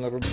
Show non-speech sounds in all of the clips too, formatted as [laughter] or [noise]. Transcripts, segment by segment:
Народ-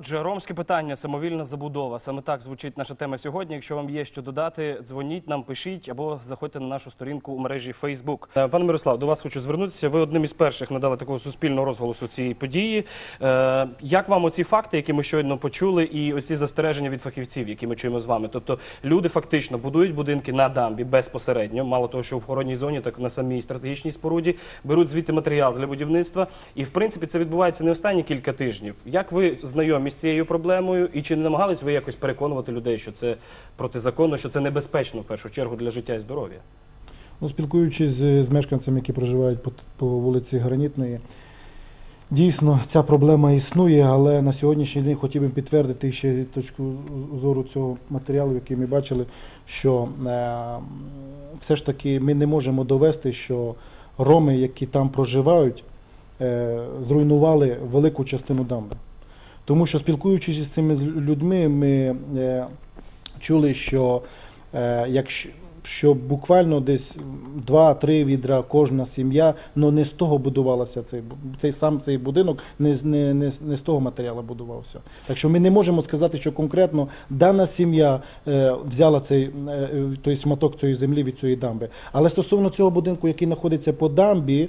Отже, ромське питання, самовільна забудова. Саме так звучить наша тема сьогодні. Якщо вам є що додати, дзвоніть нам, пишіть або заходьте на нашу сторінку у мережі Facebook. Е, Пане Мирослав, до вас хочу звернутися. Ви одним із перших надали такого суспільного розголосу цієї події. Е, Як вам оці факти, які ми щойно почули, і оці застереження від фахівців, які ми чуємо з вами? Тобто люди фактично будують будинки на дамбі безпосередньо, мало того, що в охоронній зоні, так на самій стратегічній споруді, беруть звідти матеріал для будівництва. І в принципі це відбувається не останні кілька тижнів. Як ви знайомі з цією проблемою, і чи не намагались ви якось переконувати людей, що це протизаконно, що це небезпечно в першу чергу для життя і здоров'я? Ну, спілкуючись з, з мешканцями, які проживають по, по вулиці Гранітної, дійсно ця проблема існує, але на сьогоднішній день хотів би підтвердити ще точку зору цього матеріалу, який ми бачили, що е, все ж таки ми не можемо довести, що роми, які там проживають, е, зруйнували велику частину дамби. Тому що спілкуючись з цими людьми, ми е, чули, що е, якщо що буквально десь 2-3 відра кожна сім'я, але не з того будувалося цей цей сам цей будинок, не, не, не, не з того матеріалу будувався. Так що ми не можемо сказати, що конкретно дана сім'я е, взяла цей е, той шматок цієї землі від цієї дамби. Але стосовно цього будинку, який знаходиться по дамбі,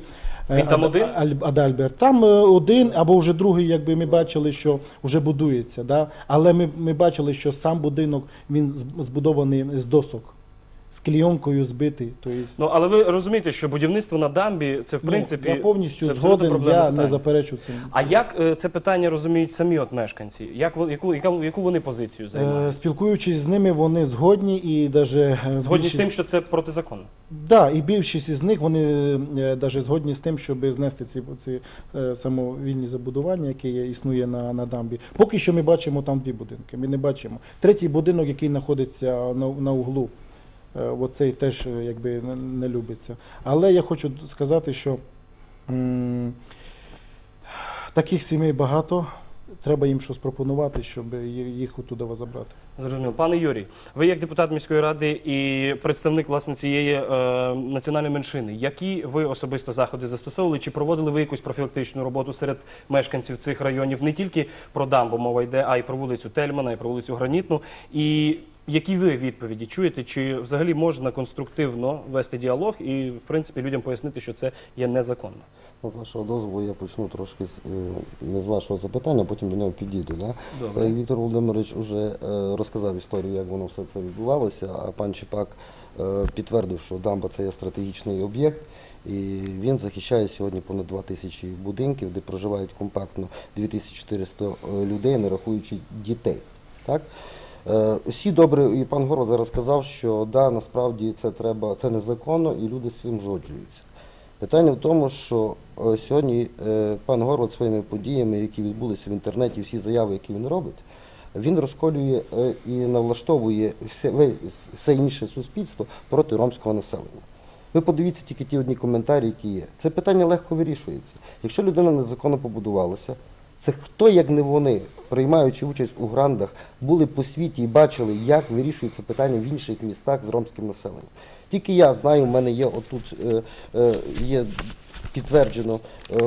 е, Він там один? Аль- Адальберт. Там е, один або вже другий, якби ми бачили, що вже будується. Да? Але ми, ми бачили, що сам будинок він збудований з досок, з клійонкою збитий. Тобто, Ну але ви розумієте, що будівництво на дамбі це в принципі ну, я повністю це абсолютно згоден, я питання. не заперечу цим. А як е, це питання розуміють самі от мешканці? Як вон- яку, яка, яку вони позицію Е, спілкуючись з ними, вони згодні і даже е, Згодні з більшість- тим, що це протизаконно. Да, і більшість із них вони е, даже згодні з тим, щоб знести ці, ці е, самовільні забудування, які є, існує на, на дамбі. Поки що ми бачимо там дві будинки. Ми не бачимо. Третій будинок, який знаходиться на, на углу, е, оцей теж е, якби не, любиться. Але я хочу сказати, що таких сімей багато. Треба їм щось пропонувати, щоб їх оттуда забрати. Зрозуміло. Пане Юрій, ви як депутат міської ради і представник власне цієї е, національної меншини, які ви особисто заходи застосовували? Чи проводили ви якусь профілактичну роботу серед мешканців цих районів? Не тільки про дамбу мова йде, а й про вулицю Тельмана, і про вулицю Гранітну. І які ви відповіді чуєте? Чи взагалі можна конструктивно вести діалог і, в принципі, людям пояснити, що це є незаконно? Ну, З вашого дозволу я почну трошки з, е, не з вашого запитання, потім до нього підійду. Да? Добре. Е, Віктор Володимирович вже е, розказав історію, як воно все це відбувалося, а пан Чіпак підтвердив, що дамба це є стратегічний об'єкт. І він захищає сьогодні понад 2 тисячі будинків, де проживають компактно 2400 е, людей, не рахуючи дітей. Так? Е, Всі добре, і пан Город зараз сказав, що да, насправді це треба, це незаконно, і люди з цим згоджуються. Питання в тому, що е, сьогодні е, пан Город своїми подіями, які відбулися в інтернеті, всі заяви, які він робить, він розколює і налаштовує все, все інше суспільство проти ромського населення. Ви подивіться тільки ті одні коментарі, які є. Це питання легко вирішується. Якщо людина незаконно побудувалася, це хто, як не вони, приймаючи участь у грандах, були по світі і бачили, як вирішується питання в інших містах з ромським населенням. Тільки я знаю, в мене є отут е, е, є підтверджено е,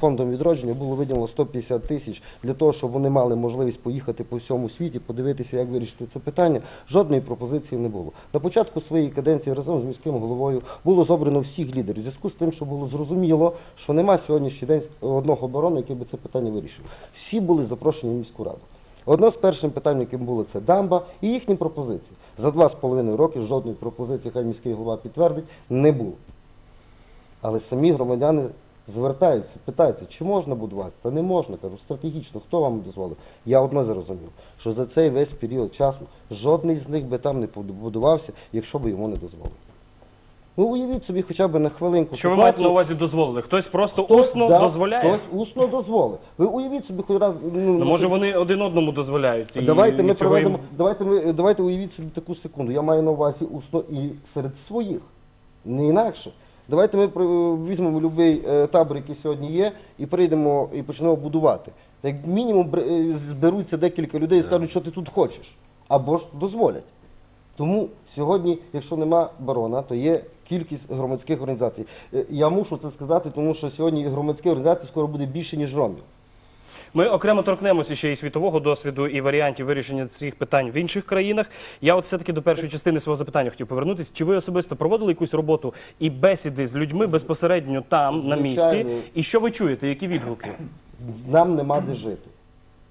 фондом відродження було виділено 150 тисяч для того, щоб вони мали можливість поїхати по всьому світі, подивитися, як вирішити це питання. Жодної пропозиції не було. На початку своєї каденції разом з міським головою було зобрано всіх лідерів. У зв'язку з тим, що було зрозуміло, що нема сьогоднішній день одного оборони, який би це питання вирішив. Всі були запрошені в міську раду. Одно з перших питань, яким було це дамба, і їхні пропозиції. За два з половиною роки жодної пропозиції, хай міський голова підтвердить, не було. Але самі громадяни звертаються, питаються, чи можна будувати? Та не можна. Кажу, стратегічно, хто вам дозволив? Я одно зрозумів, що за цей весь період часу жодний з них би там не побудувався, якщо б йому не дозволили. Ну уявіть собі хоча б на хвилинку. Що ви маєте на увазі дозволили? Хтось просто хтось, усно да, дозволяє? Хтось усно дозволив. Ви уявіть собі хоч раз. Ну, може, вони один одному дозволяють. і Давайте ми їм- проведемо. Давайте ми давайте уявіть собі таку секунду. Я маю на увазі усно і серед своїх, не інакше. Давайте ми візьмемо будь-який табор, який сьогодні є, і прийдемо і почнемо будувати. Як мінімум е, зберуться декілька людей і скажуть, що ти тут хочеш, або ж дозволять. Тому сьогодні, якщо нема барона, то є кількість громадських організацій. Е, Я мушу це сказати, тому що сьогодні громадських організацій скоро буде більше, ніж ромів. Ми окремо торкнемося ще і світового досвіду і варіантів вирішення цих питань в інших країнах. Я от все-таки до першої частини свого запитання хотів повернутися. Чи ви особисто проводили якусь роботу і бесіди з людьми безпосередньо там, на місці? І що ви чуєте? Які відгуки? нам нема де жити.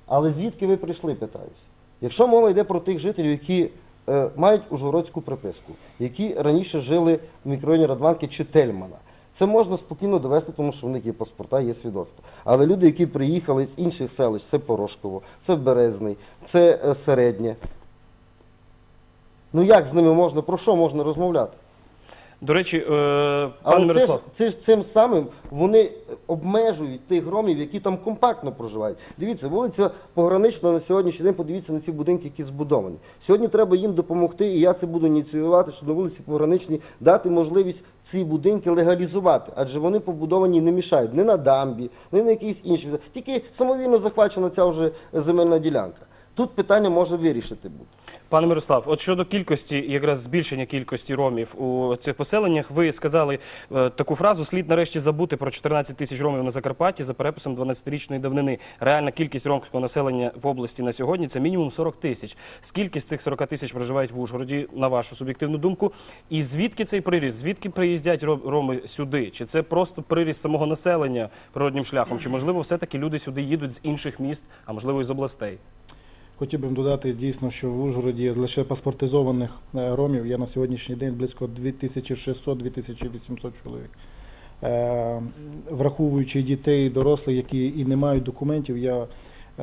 Але звідки ви прийшли, питаюся? Якщо мова йде про тих жителів, які е, мають ужгородську приписку, які раніше жили в мікрорайоні Радванки чи Тельмана, це можна спокійно довести, тому що в них є паспорта, є свідоцтво. Але люди, які приїхали з інших селищ, це Порошково, це Березний, це е, Середнє. Ну як з ними можна, про що можна розмовляти? До речі, е, пане Але це ж, Мирослав. це ж цим самим вони обмежують тих ромів, які там компактно проживають. Дивіться, вулиця погранична на сьогоднішній день. Подивіться на ці будинки, які збудовані. Сьогодні треба їм допомогти, і я це буду ініціювати, щоб на вулиці пограничній дати можливість ці будинки легалізувати, адже вони побудовані і не мішають не на дамбі, не на якійсь іншій. Тільки самовільно захвачена ця вже земельна ділянка. Тут питання може вирішити бути. Пане Мирослав, от щодо кількості, якраз збільшення кількості ромів у цих поселеннях, ви сказали е, таку фразу: слід нарешті забути про 14 тисяч ромів на Закарпатті за переписом 12-річної давнини. Реальна кількість ромського населення в області на сьогодні це мінімум 40 тисяч. Скільки з цих 40 тисяч проживають в Ужгороді, на вашу суб'єктивну думку? І звідки цей приріст? Звідки приїздять роми сюди? Чи це просто приріст самого населення природнім шляхом? Чи можливо все-таки люди сюди їдуть з інших міст, а можливо і з областей? Хотів би додати дійсно, що в Ужгороді лише паспортизованих е, ромів є на сьогоднішній день близько 2600-2800 чоловік. Е, Враховуючи дітей і дорослих, які і не мають документів, я е,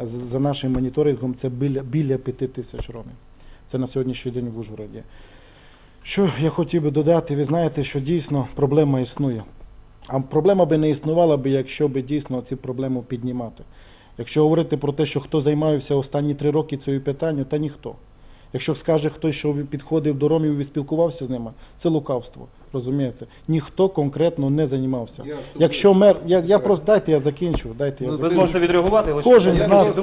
за нашим моніторингом це біля, біля 5 тисяч ромів. Це на сьогоднішній день в Ужгороді. Що я хотів би додати, ви знаєте, що дійсно проблема існує. А проблема би не існувала якщо би дійсно ці проблеми піднімати. Якщо говорити про те, що хто займався останні три роки цією питанням, та ніхто. Якщо скаже хтось, що підходив до ромів і спілкувався з ними, це лукавство. Розумієте? Ніхто конкретно не займався. Я Якщо мер, я, я просто дайте я закінчу. Дайте я Ну, Ви закінчу. зможете відреагувати лише Кожен з нас-.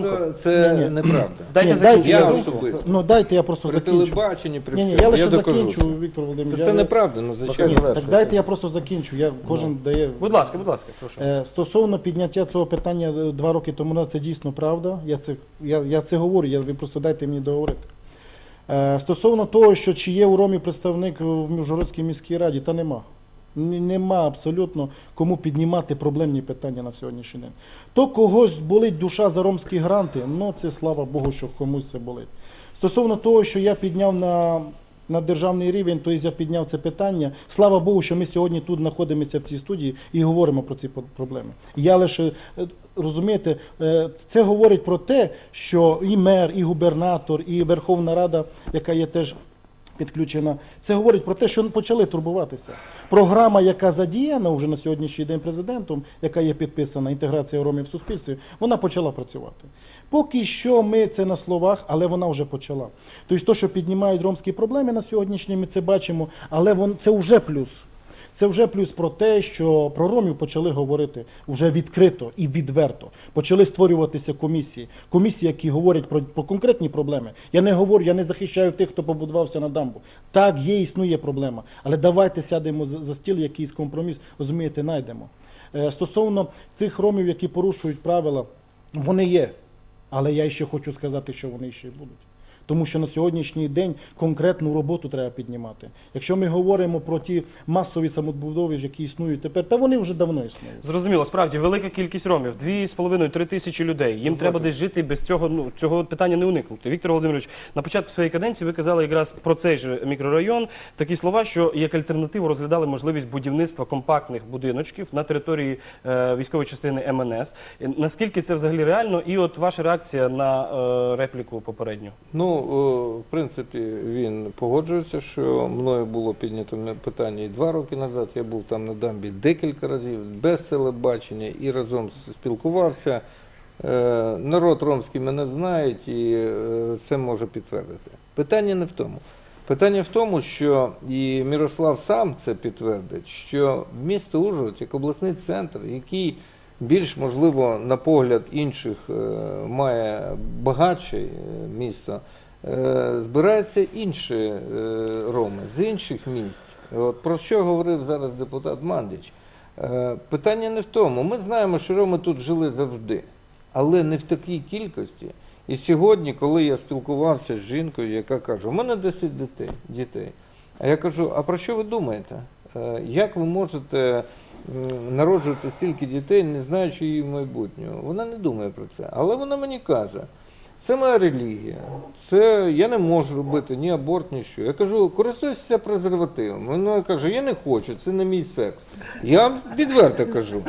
Це Ні, ні. неправда. Дайте Ні, закінчити Я дайте- думку. особисто. Ну дайте я просто При закінчу. телебаченні, при Ні, ні, всьому. я лише докажу закінчу, це. Віктор Володимирович. Це я- неправда, ну Покажи. зачем? Ні, так дайте я просто закінчу. Я кожен дає. Будь ласка, будь ласка, прошу. Е, Стосовно підняття цього питання е, два роки тому назад, це дійсно правда. Я це, я, я це говорю, я, ви просто дайте мені договорити. Е, Стосовно того, що чи є у Ромі представник в Міжгородській міській раді, та нема. Нема абсолютно кому піднімати проблемні питання на сьогоднішній день. То когось болить душа за ромські гранти, ну це слава Богу, що комусь це болить. Стосовно того, що я підняв на, на державний рівень, то я підняв це питання. Слава Богу, що ми сьогодні тут знаходимося в цій студії і говоримо про ці проблеми. Я лише е, розумієте, е, це говорить про те, що і мер, і губернатор, і Верховна Рада, яка є теж підключена. Це говорить про те, що почали турбуватися. Програма, яка задіяна вже на сьогоднішній день президентом, яка є підписана інтеграція ромів в суспільстві, вона почала працювати. Поки що ми це на словах, але вона вже почала. Тобто, то, що піднімають ромські проблеми на сьогоднішній, ми це бачимо, але це вже плюс. Це вже плюс про те, що про ромів почали говорити вже відкрито і відверто. Почали створюватися комісії. Комісії, які говорять про, про конкретні проблеми. Я не говорю, я не захищаю тих, хто побудувався на дамбу. Так, є, існує проблема. Але давайте сядемо за, стіл, якийсь компроміс, розумієте, знайдемо. Е, стосовно цих ромів, які порушують правила, вони є. Але я ще хочу сказати, що вони ще будуть. Тому що на сьогоднішній день конкретну роботу треба піднімати. Якщо ми говоримо про ті масові самобудови, які існують тепер, та вони вже давно існують. Зрозуміло, справді велика кількість ромів, 2,5-3 тисячі людей. Їм треба десь жити без цього. Ну цього питання не уникнути. Віктор Володимирович, на початку своєї каденції ви казали якраз про цей же мікрорайон такі слова, що як альтернативу розглядали можливість будівництва компактних будиночків на території е, військової частини МНС. Е, Наскільки це взагалі реально? І от ваша реакція на е, репліку попередню. Ну, в принципі, він погоджується, що мною було піднято питання і два роки назад. Я був там на дамбі декілька разів, без телебачення і разом спілкувався. Е, Народ ромський мене знає і е, це може підтвердити. Питання не в тому. Питання в тому, що і Мірослав сам це підтвердить, що місто Ужгород, як обласний центр, який більш можливо на погляд інших е, має багатше е, місто, е, збираються інші е, роми з інших місць. От про що говорив зараз депутат Мандич? Е, питання не в тому. Ми знаємо, що роми тут жили завжди, але не в такій кількості. І сьогодні, коли я спілкувався з жінкою, яка каже, у мене 10 дітей, дітей. А я кажу, а про що ви думаєте? Е, Як ви можете народжувати стільки дітей, не знаючи її майбутнього? Вона не думає про це. Але вона мені каже, це моя релігія. Це я не можу робити ні аборт, ні що. Я кажу, користуйся презервативом. Вона каже, я не хочу, це не мій секс. Я відверто кажу.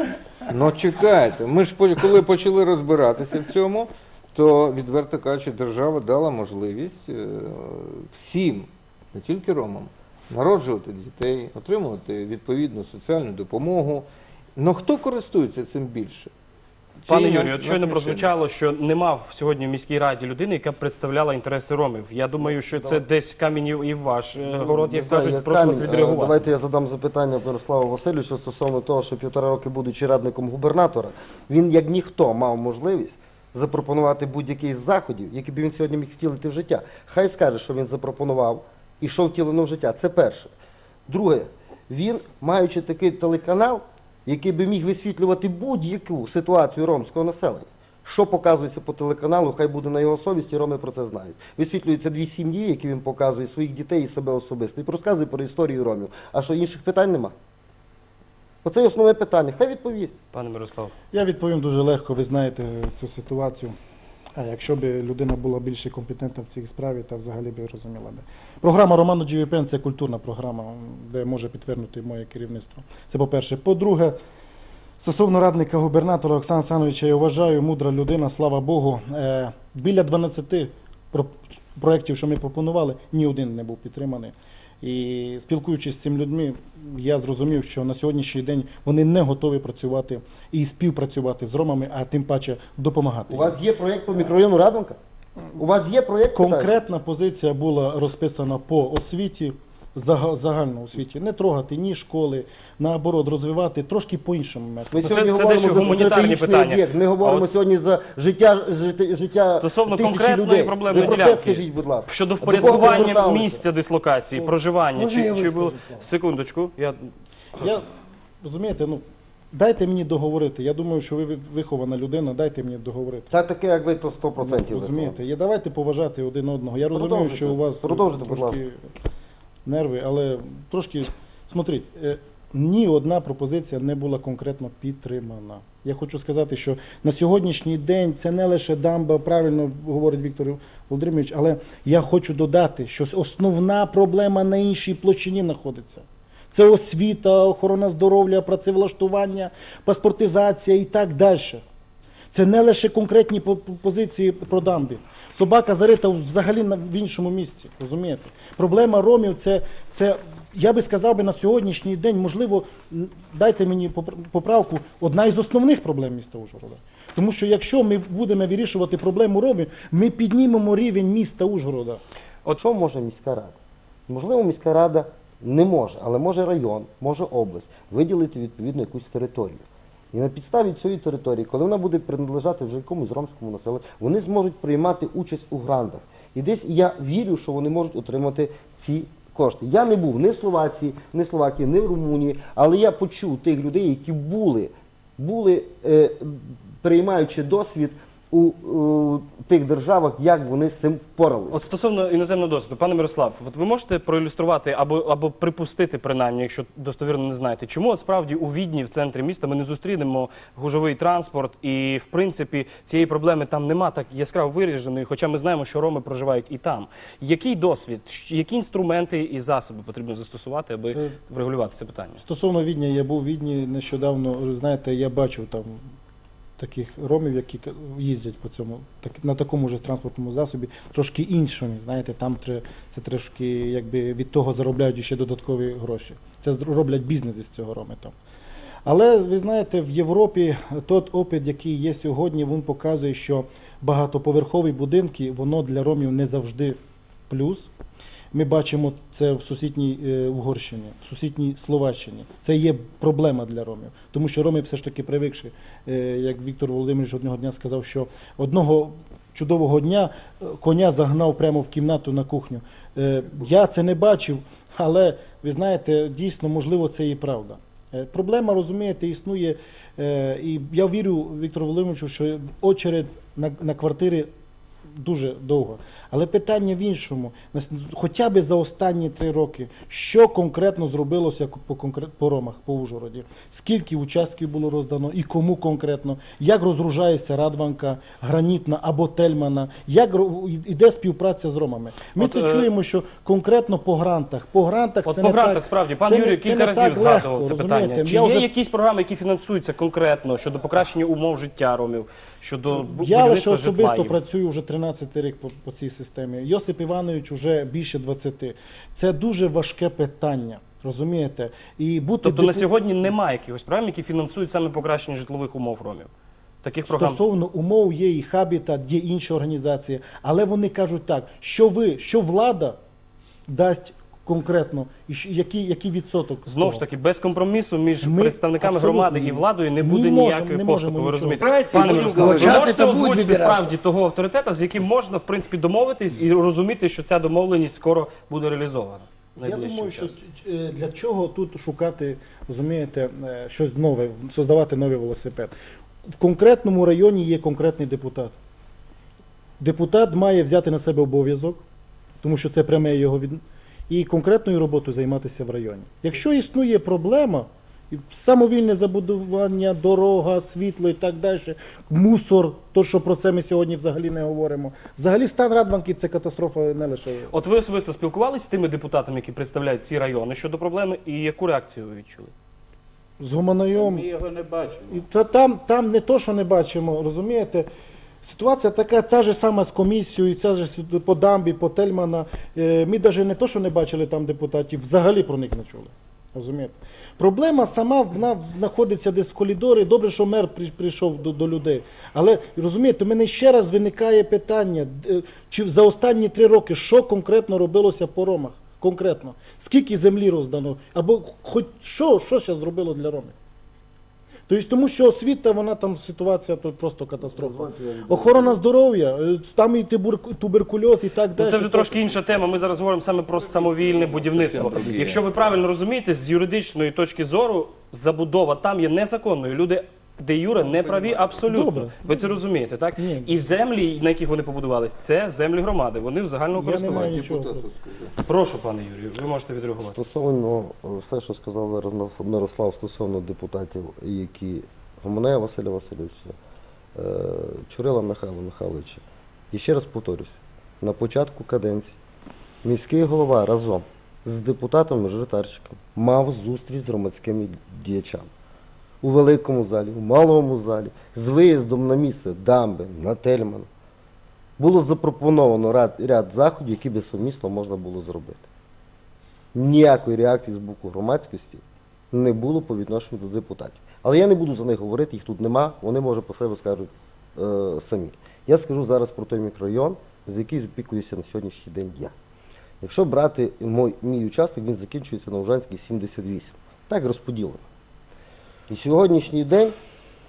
Ну чекайте, ми ж коли почали розбиратися в цьому, то відверто кажучи, держава дала можливість е, всім, не тільки ромам, народжувати дітей, отримувати відповідну соціальну допомогу. Ну хто користується цим більше? Пане Юрію, от щойно прозвучало, що не мав сьогодні в міській раді людини, яка б представляла інтереси ромів. Я думаю, що це десь камінь і ваш е, город, як кажуть, прошу вас. Е, відреагувати. Давайте я задам запитання Мирославу Васильовичу стосовно того, що півтора роки будучи радником губернатора, він як ніхто мав можливість запропонувати будь-який з заходів, які б він сьогодні міг втілити в життя. Хай скаже, що він запропонував і що втілено в життя. Це перше. Друге, він, маючи такий телеканал, який би міг висвітлювати будь-яку ситуацію ромського населення. Що показується по телеканалу, хай буде на його совісті, роми про це знають. Висвітлюються дві сім'ї, які він показує, своїх дітей і себе особисто. І розказує про історію ромів. А що інших питань нема? Оце основне питання. Хай відповість. Пане Мирослав. Я відповім дуже легко, ви знаєте цю ситуацію. А якщо б людина була більше компетентна в цій справі, та взагалі б розуміла б. Програма Роману GVPN – це культурна програма, де може підтвердити моє керівництво. Це по-перше. По-друге, стосовно радника губернатора Оксана Сановича, я вважаю, мудра людина, слава Богу. Е, біля 12 проєктів, що ми пропонували, ні один не був підтриманий. І спілкуючись з цими людьми, я зрозумів, що на сьогоднішній день вони не готові працювати і співпрацювати з ромами, а тим паче допомагати. У вас є проєкт по мікрорайону Радонка? У вас є проєкт? Конкретна позиція була розписана по освіті, зага- загально освіті. Не трогати ні школи, наоборот, розвивати трошки по іншому методу. Ми Ну, сьогодні це- це говоримо дещо за гуманітарні стратегічний питання. об'єкт. Ми говоримо А от- сьогодні за життя, життя, життя Стосовно тисячі конкретної людей. проблемної Ви про ділянки. це скажіть, будь ласка. Щодо до кого ви впорядкування зверталися? місця дислокації, проживання, Можна чи, я чи вискажуся? було секундочку, я Я розумієте, ну дайте мені договорити. Я думаю, що ви ви- вихована людина, дайте мені договорити. Та таке, як ви, то 100%. Розумієте, і давайте поважати один одного. Я розумію, Продовжуйте. що у вас Продовжуйте, будь трошки нерви, але трошки смотріть, е, ні одна пропозиція не була конкретно підтримана. Я хочу сказати, що на сьогоднішній день це не лише дамба, правильно говорить Віктор Володимирович, але я хочу додати, що основна проблема на іншій площині знаходиться. Це освіта, охорона здоров'я, працевлаштування, паспортизація і так далі. Це не лише конкретні по- по- позиції про дамбі. Собака зарита взагалі в іншому місці. Розумієте? Проблема ромів це, це я би сказав би на сьогоднішній день, можливо, дайте мені поправку, одна із основних проблем міста Ужгорода. Тому що якщо ми будемо вирішувати проблему ромів, ми піднімемо рівень міста Ужгорода. От що може міська рада? Можливо, міська рада не може, але може район, може область виділити відповідно якусь територію. І на підставі цієї території, коли вона буде принадлежати вже якомусь ромському населенню, вони зможуть приймати участь у грантах. І десь я вірю, що вони можуть отримати ці кошти. Я не був ні в Словації, ні в Словакії, ні в Румунії, але я почув тих людей, які були, були е, приймаючи досвід у, у тих державах, як вони з цим впоралися. От стосовно іноземного досвіду, пане Мирослав, от ви можете проілюструвати або, або припустити, принаймні, якщо достовірно не знаєте, чому от справді у Відні, в центрі міста, ми не зустрінемо гужовий транспорт, і в принципі цієї проблеми там нема так яскраво вираженої, хоча ми знаємо, що роми проживають і там. Який досвід, які інструменти і засоби потрібно застосувати, аби Е, врегулювати це питання? Стосовно Відня, я був у Відні нещодавно. Знаєте, я бачив там таких ромів, які їздять по цьому, так, на такому ж транспортному засобі, трошки іншому. Знаєте, там це трошки якби від того заробляють ще додаткові гроші. Це роблять бізнес із цього роми там. Але ви знаєте, в Європі той опит, який є сьогодні, він показує, що багатоповерхові будинки, воно для ромів не завжди плюс. Ми бачимо це в сусідній е, Угорщині, в сусідній Словаччині. Це є проблема для ромів, тому що роми все ж таки привикши, е, як Віктор Володимирович одного дня сказав, що одного чудового дня е, коня загнав прямо в кімнату на кухню. Я це не бачив, але ви знаєте, дійсно, можливо, це і правда. Проблема, розумієте, існує, і я вірю Віктору Володимировичу, що очередь на квартири дуже довго. Але питання в іншому. Хоча б за останні три роки, що конкретно зробилося по, конкрет, по Ромах, по Ужгороді? Скільки участків було роздано і кому конкретно? Як розгружається Радванка, Гранітна або Тельмана? Як іде співпраця з Ромами? Ми От, це е, чуємо, що конкретно по грантах. По грантах От це по не грантах так, справді пан це Юрій це кілька разів згадував легко, це розумієте? питання. Чи Я є вже якісь програми, які фінансуються конкретно щодо покращення умов життя ромів, щодо Я лише житла особисто їм? працюю вже 13 рік по, по цій системі. Йосип Іванович вже більше 20. Це дуже важке питання. Розумієте? І бути Тобто на сьогодні немає якихось програм, які фінансують саме покращення житлових умов ромів. Таких програм стосовно умов є і Хабітат, є інші організації, але вони кажуть так, що ви, що влада дасть конкретно, і що- який, який відсоток з Знову ж того? таки, без компромісу між Ми представниками абсолютно громади і владою не Не буде можемо, ніякої не поступу. Ви нічого. розумієте? Давайте Пане будемо Мирославе, ви говорити. можете озвучити справді того авторитета, з яким можна в принципі домовитись і розуміти, що ця домовленість скоро буде реалізована. Я найближчим думаю, що часом. е, для чого тут шукати, розумієте, е, щось нове, создавати новий велосипед. В конкретному районі є конкретний депутат. Депутат має взяти на себе обов'язок, тому що це пряме його від... і конкретною роботою займатися в районі. Якщо існує проблема, самовільне забудування, дорога, світло і так далі, мусор, то що про це ми сьогодні взагалі не говоримо. Взагалі стан Радванки це катастрофа не лише. От ви особисто спілкувалися з тими депутатами, які представляють ці райони щодо проблеми, і яку реакцію ви відчули? З Гомонайом. Ми його не бачимо. Та там, там не то, що не бачимо, розумієте? Ситуація така, та ж сама з комісією, ця ж по дамбі, по Тельмана. Е, Ми навіть не то, що не бачили там депутатів, взагалі про них не чули. Розумієте? Проблема сама вона знаходиться десь в коридорі. Добре, що мер прийшов до, до людей. Але розумієте, у мене ще раз виникає питання, е, чи за останні три роки що конкретно робилося по ромах? Конкретно. Скільки землі роздано? Або хоч що, що ще зробило для ромів? Тобто, тому що освіта, вона там ситуація тут просто катастрофа. Охорона здоров'я, е, там і тубер- туберкульоз, і так Ну, далі. це вже трошки інша тема. Ми зараз говоримо саме про самовільне будівництво. Якщо ви правильно розумієте, з юридичної точки зору забудова там є незаконною. Люди де юре не праві абсолютно. Добре. Ви це розумієте, так? Ні. І землі, на яких вони побудувалися, це землі громади. Вони в загальному Я не маю користуванні. нічого. Проти. Прошу, пане Юрію, ви можете відреагувати. Стосовно е, все, що сказав Мирослав стосовно депутатів, які Гомонея Василя Васильовича, е, Чурила Михайла Михайловича. І ще раз повторюсь, на початку каденції міський голова разом з депутатом-мажоритарщиком мав зустріч з громадськими діячами у великому залі, у малому залі, з виїздом на місце дамби, на Тельман. Було запропоновано ряд, ряд заходів, які би сумісно можна було зробити ніякої реакції з боку громадськості не було по відношенню до депутатів. Але я не буду за них говорити, їх тут нема, вони може по себе скажуть е, самі. Я скажу зараз про той мікрорайон, з який опікуюся на сьогоднішній день я. Якщо брати мой, мій участок, він закінчується на Ужанській 78. Так розподілено. І сьогоднішній день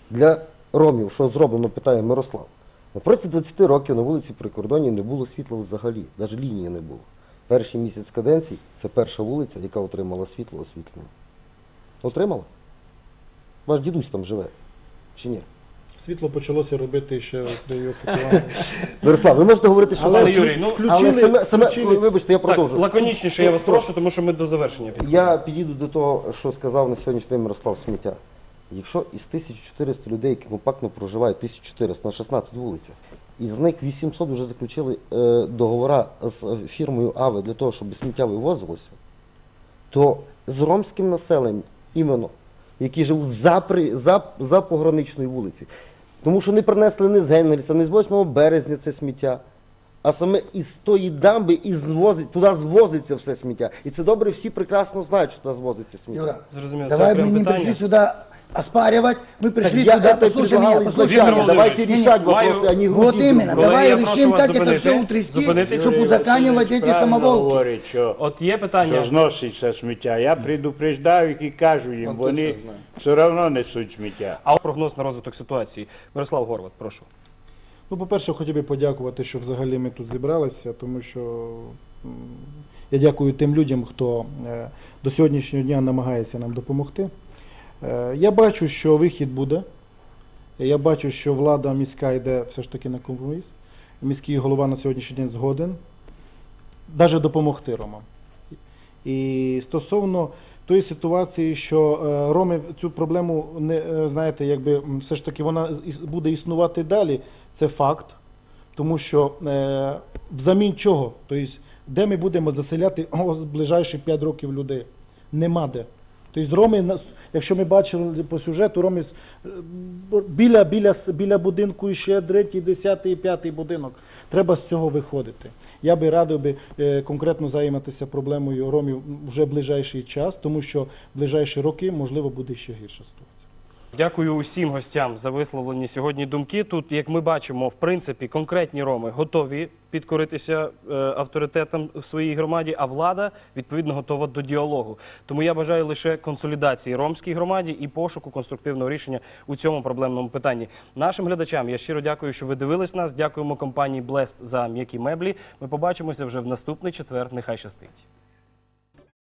для ромів, що зроблено, питає Мирослав. Напроти 20 років на вулиці Прикордонні не було світла взагалі, навіть лінії не було. Перший місяць каденції це перша вулиця, яка отримала світло освітлення. Отримала? Ваш дідусь там живе. Чи ні? Світло почалося робити ще при Йосипі [laughs] Івановичу. Мирослав, ви можете говорити, що Але Пане Юрій, ну, включили, але саме, саме, включили. вибачте, я Так, лаконічніше я вас прошу, тому що ми до завершення підходимо. Я підійду до того, що сказав на сьогоднішній день Мирослав Сміття. Якщо із 1400 людей, які компактно проживають, 1400 на 16 вулицях, із них 800 вже заключили е, договора з фірмою АВЕ для того, щоб сміття вивозилося, то з ромським населенням, іменно, які живуть за, при, за, за пограничною вулиці, тому що не принесли не з Генгельса, не з 8 березня це сміття. А саме із тої дамби і звозить, туди звозиться все сміття. І це добре, всі прекрасно знають, що туди звозиться сміття. Юра, Зрозуміло, це давай окреме прийшли сюди. питання. пришли сюда оспаривать. Мы пришли я сюда, это послушай меня, предлагал послушай изначально. меня. Давайте Не, не, решать маю- вопросы, а не Вот грузить именно. друг друга. Давай я прошу решим, вас как это зупинити, все утрясти, зупинитись. чтобы Юрій узаканивать эти Правильно самоволки. говорить, що, От є що питання. зноситься сміття. Я предупреждаю їх і кажу їм, Он вони точно знає. все одно несуть сміття. А прогноз на розвиток ситуації. Мирослав Горват, прошу. Ну, по-перше, хотів би подякувати, що взагалі ми тут зібралися, тому що м, я дякую тим людям, хто е, до сьогоднішнього дня намагається нам допомогти. Е, Я бачу, що вихід буде. Я бачу, що влада міська йде все ж таки на компроміс. Міський голова на сьогоднішній день згоден навіть допомогти ромам. І стосовно тої ситуації, що е, роми цю проблему не е, знаєте, якби все ж таки вона буде існувати далі, це факт. Тому що е, взамін чого? Тобто, де ми будемо заселяти ближайші 5 років людей? Нема де. Тобто роми, нас- якщо ми бачили по сюжету, роми е, біля, біля, біля будинку ще третій, десятий, п'ятий будинок. Треба з цього виходити. Я би радив би е, конкретно займатися проблемою ромів вже в ближайший час, тому що ближайші роки можливо буде ще гірша ситуація. Дякую усім гостям за висловлені сьогодні думки. Тут, як ми бачимо, в принципі, конкретні роми готові підкоритися е, авторитетам в своїй громаді, а влада відповідно готова до діалогу. Тому я бажаю лише консолідації ромській громаді і пошуку конструктивного рішення у цьому проблемному питанні. Нашим глядачам я щиро дякую, що ви дивились нас. Дякуємо компанії Blest за м'які меблі. Ми побачимося вже в наступний четвер. Нехай щастить.